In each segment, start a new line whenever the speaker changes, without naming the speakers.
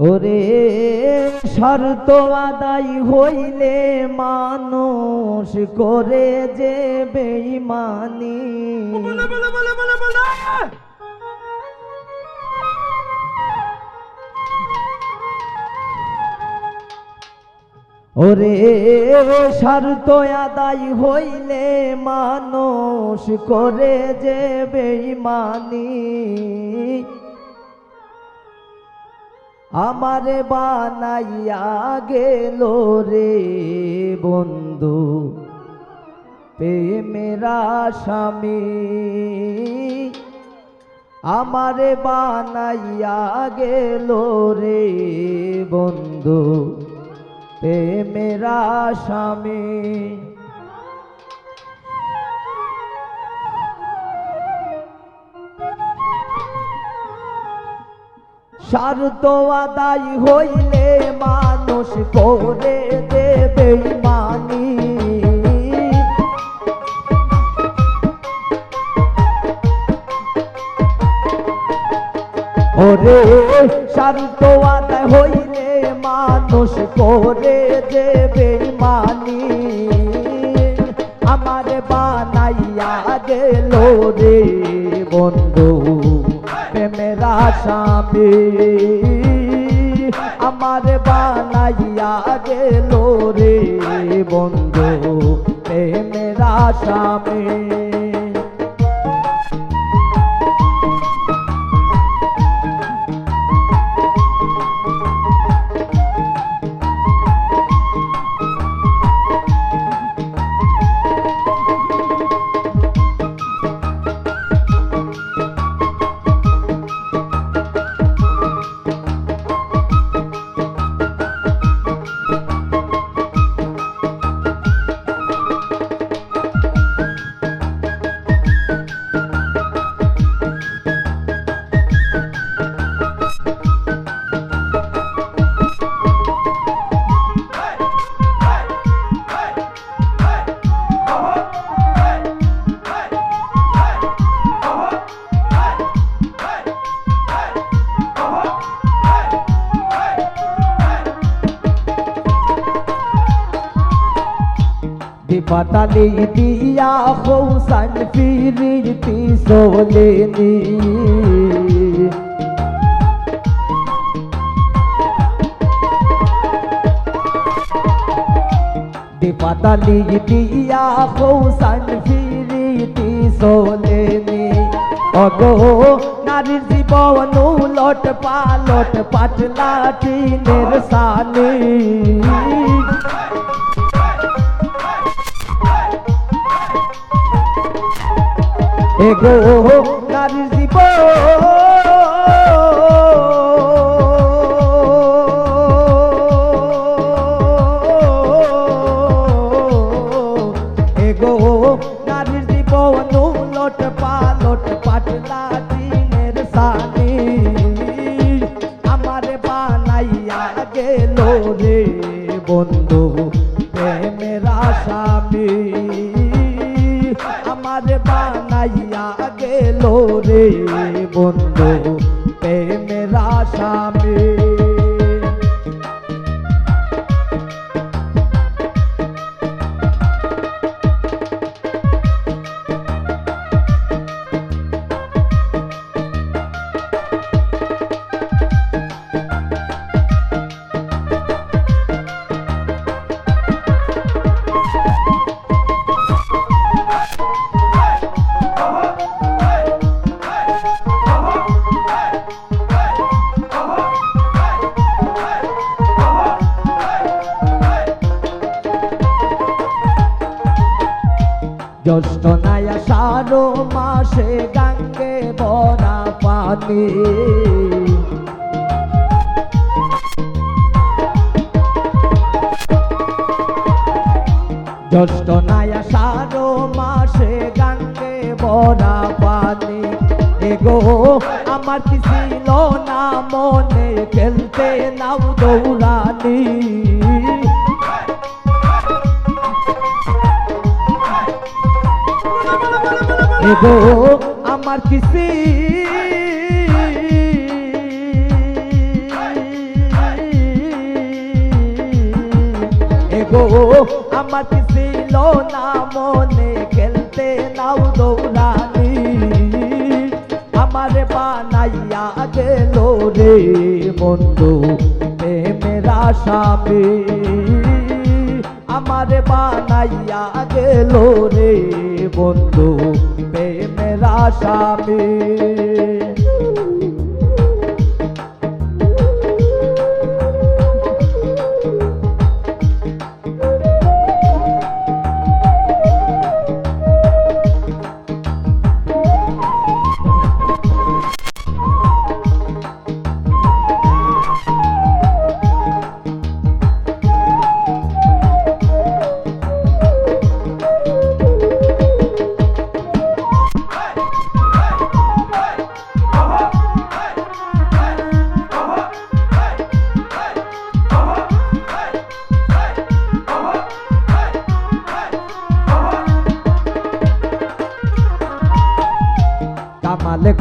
ওরে শর্ত আদায় হইলে মানুষ করে যে বেইমানি ওরে শর্ত আদায় হইলে মানুষ করে যে বেইমানি আমারে বানাইয়া গেল রে বন্ধু। প্রেমেরা স্বামী আমারে বানাইয়া গেল রে বন্ধু। প্রেমেরা স্বামী স্বার্থ আদায় হইলে মানুষ করে দেবে মানি ওরে স্বার্থ আদায় হইলে মানুষ করে দেবে মানি আমার বানাইয়া গেল রে বন্ধু। স্বামী আমার বানাইয়া গেল রে বন্ধু প্রেমেরা স্বামী পাতালি দিয়া হৌসান ফিরিতি সোলেনি পাতালি দিয়া হৌসান ফিরিতি সোলেনি অগো নারীর জীবন উলট পালট পাটলা টিনের সানি এগো নারীর জীবন। উলট গেল রে বন্ধু প্রেমের স্বামী জ্যৈষ্ঠ নায়া সারো মাসে গাঙ্গে বরা পানি। জ্যৈষ্ঠ নায়া সারো মাসে গাঙ্গে বরা পানি। এগো আমার কি ছিল না মনে? খেলতে নাও দৌড়ানি। দেব আমার কিসি এগো আমার কিসি লো না মনে খেলতে নাও দৌড়ানি। আমার বানাইয়া গেল রে বন্ধু মেরা স্বামী আমার বানাইয়া গেল রে বন্ধু প্রেমের আসামি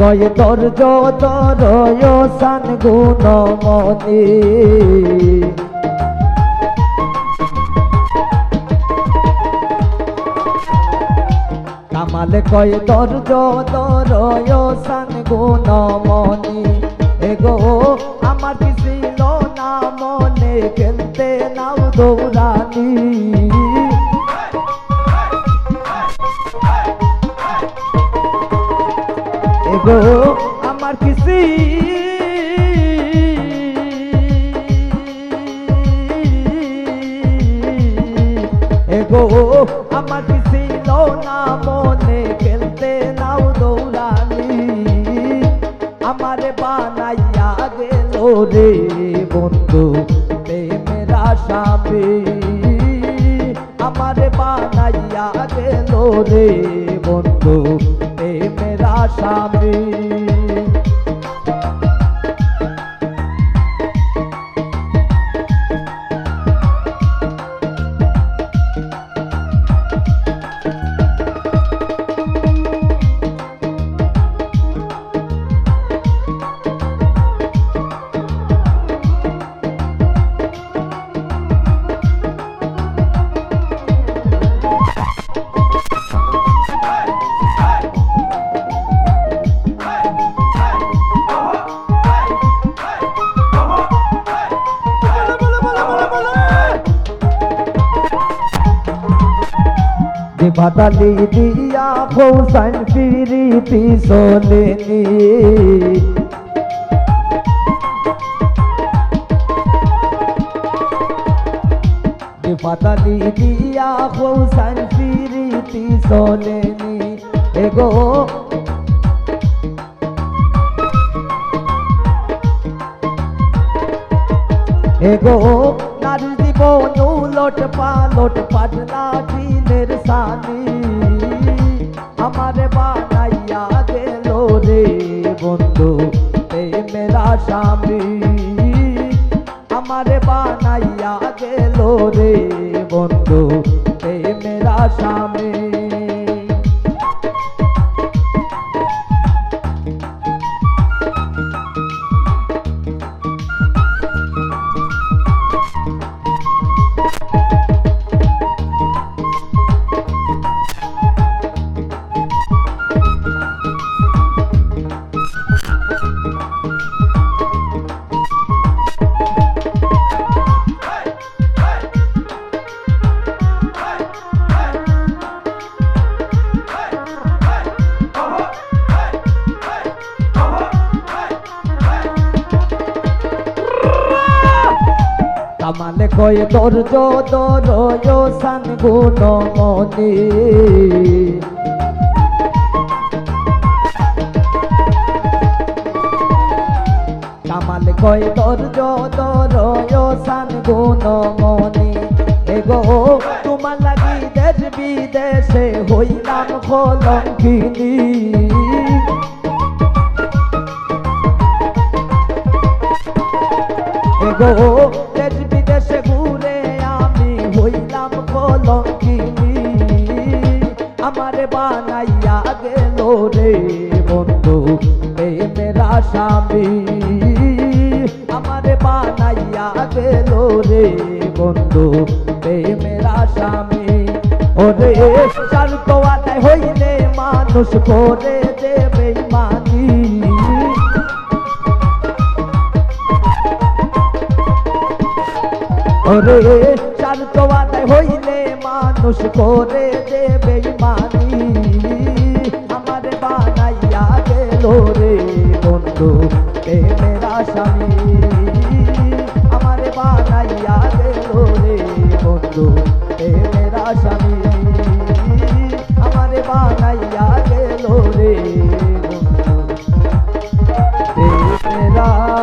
কয় তোর যত রয়সান গুণমণি কামাল কয় তোর যত রয়সান গুণমণি এগো, আমার কি ছিল না মনে? খেলতে নাও দৌড়ানি। এগো আমার কিসি এগো আমার কিসি লো না মনে খেলতে, নাও দৌড়ানি আমার বানাইয়া গেল রে বন্ধু, প্রেমের আসামি। আমার বানাইয়া গেল রে বন্ধু। প্রেমের ভাতালি দিয়া ফৌসান ফিরিতি সোলেনি ভাতালি দিয়া ফৌসান ফিরিতি সোলেনি এগো এগো নারী জীবন উলট পালট পাটলা দিনের সানি আমার বানাইয়া গেল রে বন্ধু মেরা স্বামী আমার বানাইয়া গেল রে বন্ধু মেরা স্বামী কয়ে তোর যত রয়সান গুণমণি কামাল কয়ে তোর যত রয়সান গুণমণি এগো তোমার লাগি দেশ বিদেশে হইলাম কলঙ্কিনী। এগো স্বামী। আমারে বানাইয়া গেল রে বন্ধু মেরা স্বামী ওরে শান্ত আদায় হইলে মানুষ করে দেবে মানি ওরে শান্ত আদায় হইলে মানুষ করে